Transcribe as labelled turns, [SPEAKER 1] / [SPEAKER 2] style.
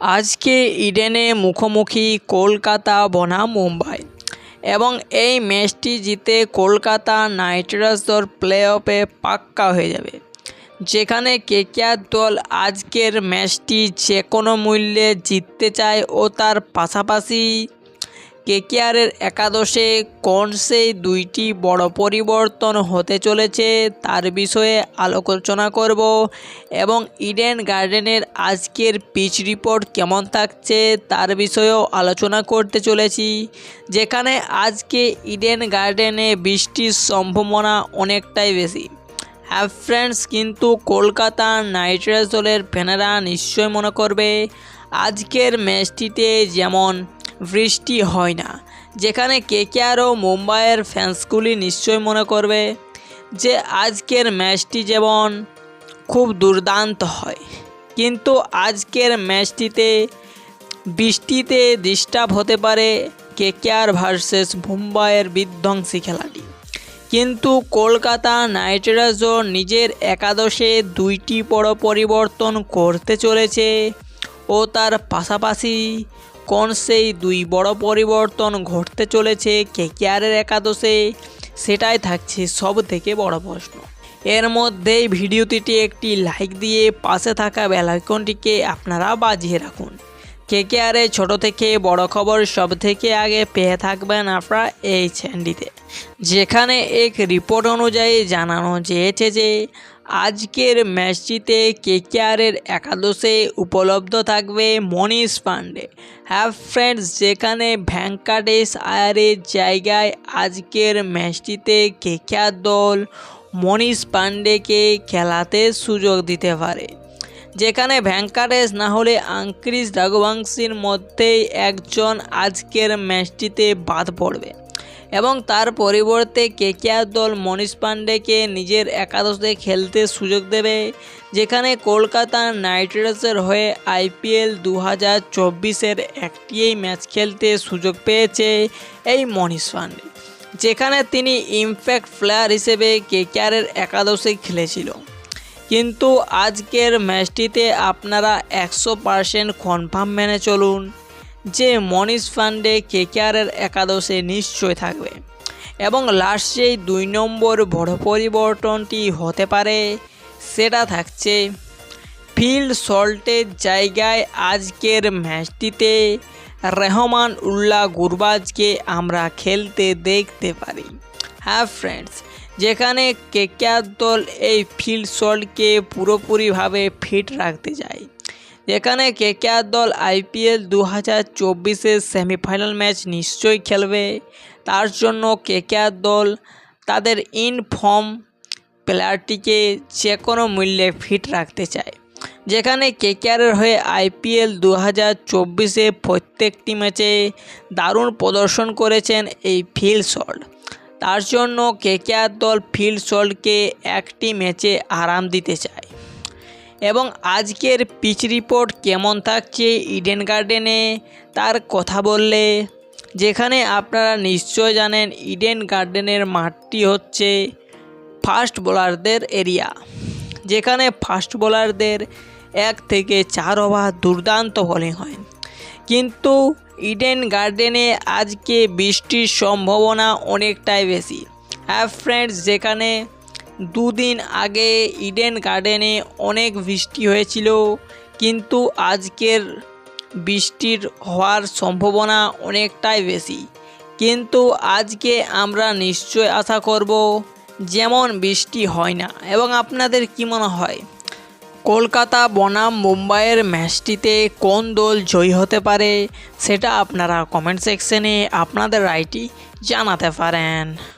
[SPEAKER 1] আজকে ইডেনে মুখোমুখি কলকাতা বনাম মুম্বাই। এবং এই ম্যাচটি জিতে কলকাতা নাইট রাইডার্স দল প্লে অফে পাক্কা হয়ে যাবে। যেখানে কেকেআর দল আজকের ম্যাচটি যে কোনো মূল্যে জিততে চায় ও তার পাশাপাশি কেকেআরের একাদশে কোন সেই দুইটি বড় পরিবর্তন হতে চলেছে তার বিষয়ে আলোচনা করব এবং ইডেন গার্ডেনের আজকের পিচ রিপোর্ট কেমন থাকছে তার বিষয়েও আলোচনা করতে চলেছি, যেখানে আজকে ইডেন গার্ডেনে বৃষ্টির সম্ভাবনা অনেকটাই বেশি। হ্যাঁ ফ্রেন্ডস, কিন্তু কলকাতা নাইট রাইডার্স দলের ফ্যানেরা নিশ্চয় মনে করবে, আজকের ম্যাচটিতে যেমন বৃষ্টি হয় না। যেখানে কেকেআর ও মুম্বাইয়ের ফ্যান্সগুলি নিশ্চয় মনে করবে যে আজকের ম্যাচটি যেমন খুব দুর্দান্ত হয়, কিন্তু আজকের ম্যাচটিতে বৃষ্টিতে ডিস্টার্ব হতে পারে কেকেআর ভার্সেস মুম্বাইয়ের বিধ্বংসী খেলাটি। কিন্তু কলকাতা নাইট রাইডার্সও নিজের একাদশে দুইটি বড় পরিবর্তন করতে চলেছে ও তার পাশাপাশি কোন সেই দুই বড় পরিবর্তন ঘটতে চলেছে কেকেআরের একাদশে? সেটাই থাকছে সব থেকে বড় প্রশ্ন। এর মধ্যেই ভিডিওটিতে একটি লাইক দিয়ে পাশে থাকা বেলাইকনটিকে আপনারা বাজিয়ে রাখুন। কেকেআরে ছোট থেকে বড় খবর সব থেকে আগে পেয়ে থাকবেন আপনারা এই চ্যানেলটিতে। যেখানে এক রিপোর্ট অনুযায়ী জানানো যেয়েছে যে আজকের ম্যাচটিতে কেকেআরের একাদশে উপলব্ধ থাকবে মনীষ পাণ্ডে হ্যাঁ ফ্রেন্ডস যেখানে ভ্যাঙ্কাটেশ আয়ারের জায়গায় আজকের ম্যাচটিতে কেকেআর দল মনীষ পাণ্ডেকে খেলাতে সুযোগ দিতে পারে। যেখানে ভ্যাঙ্কাটেশ না হলে আঙ্ক্রিস রাঘুবংশীর মধ্যেই একজন আজকের ম্যাচটিতে বাদ পড়বে। এবং তার পরিবর্তে কেকেআর দল মনীষ পাণ্ডেকে নিজের একাদশে খেলতে সুযোগ দেবে, যেখানে কলকাতা নাইট রাইডার্সের হয়ে আইপিএল দু হাজার চব্বিশের একটিই ম্যাচ খেলতে সুযোগ পেয়েছে এই মনীষ পাণ্ডে যেখানে তিনি ইমপ্যাক্ট প্লেয়ার হিসেবে কেকেআরের একাদশে খেলেছিল। কিন্তু আজকের ম্যাচটিতে আপনারা একশো পারসেন্ট কনফার্ম মেনে চলুন। যে মনীষ পাণ্ডে কেকেআরের একাদশে নিশ্চয় থাকবে। এবং লাস্ট যেই দুই নম্বর বড় পরিবর্তনটি হতে পারে, সেটা থাকছে ফিল্ড সল্টের জায়গায় আজকের ম্যাচটিতে রেহমান উল্লাহ গুরবাজকে আমরা খেলতে দেখতে পারি। হ্যাঁ ফ্রেন্ডস, যেখানে কেকেআর দল এই ফিল্ড সল্টকে পুরোপুরিভাবে ফিট রাখতে চায়। যেখানে কেকেআর দল আইপিএল দু হাজার চব্বিশের সেমিফাইনাল ম্যাচ নিশ্চয়ই খেলবে। তার জন্য কেকেআর দল তাদের ইনফর্ম প্লেয়ারটিকে যে কোনো মূল্যে ফিট রাখতে চায়। যেখানে কেকেআরের হয়ে আইপিএল দু হাজার চব্বিশে প্রত্যেকটি ম্যাচে দারুণ প্রদর্শন করেছেন এই ফিল্ড শট তার জন্য কেকেআর দল ফিল্ড শটকে একটি ম্যাচে আরাম দিতে চায়। এবং আজকের পিচ রিপোর্ট কেমন থাকছে ইডেন গার্ডেনে তার কথা বললে। যেখানে আপনারা নিশ্চয় জানেন ইডেন গার্ডেনের মাঠটি হচ্ছে ফাস্ট বোলারদের এরিয়া। যেখানে ফাস্ট বোলারদের এক থেকে চার ওভার দুর্দান্ত বোলিং হয়। কিন্তু ইডেন গার্ডেনে আজকে বৃষ্টির সম্ভাবনা অনেকটাই বেশি। হ্যাঁ ফ্রেন্ডস যেখানে দুদিন আগে ইডেন গার্ডেনে অনেক বৃষ্টি হয়েছিল, কিন্তু আজকের বৃষ্টির হওয়ার সম্ভাবনা অনেকটাই বেশি। কিন্তু আজকে আমরা নিশ্চয় আশা করব, যেমন বৃষ্টি হয় না। এবং আপনাদের কী মনে হয়, কলকাতা, বনাম, মুম্বাইয়ের ম্যাচটিতে কোন দল জয়ী হতে পারে, সেটা আপনারা কমেন্ট সেকশনে আপনাদের রায়টি জানাতে পারেন।